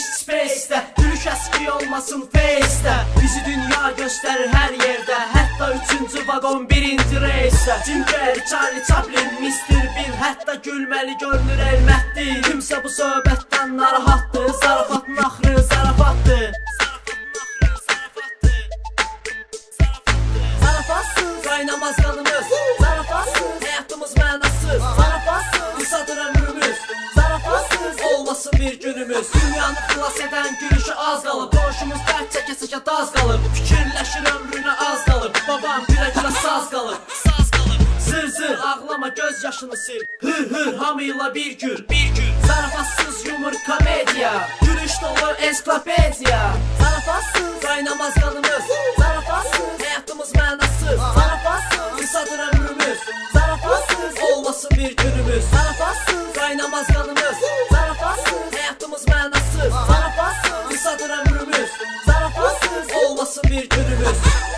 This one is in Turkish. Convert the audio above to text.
geniş space'də Gülüş əski olmasın face'də Bizi dünya göstərir hər yerdə Hətta üçüncü vaqon birinci reysdə Jim Carrey, Charlie Chaplin, Mr. Bean. Hətta gülməli görünür elmətdir Kimsə bu söhbətdən narahatdır Zarafatın axırı zarafatdır Zarafatsız. Qaynamaz qanımız Zarafatsız. Həyatımız mənasız Zarafatsız. Qısadır ömrümüz Zarafatsız. Olmasın bir günümüz az qalıb Qonşumuz dərd çəkəsə daz qalıb Fikirləşir ömrünə az qalıb Babam gülə-gülə saz qalıb Saz qalıb Zır zır. Ağlama göz yaşını sil. Hır hır hamıyla bir gül. Bir gül. Zarafatsız yumur komediya Gülüş dolu ensiklopediya Zarafatsız. Qaynamaz qanımız Zarafatsız. Həyatımız mənasız Zarafatsız. Qısadır ömrümüz. Zarafatsız. Olmasın bir günümüz. Zarafatsız. Qaynamaz qanımız Yaşasın bir günümüz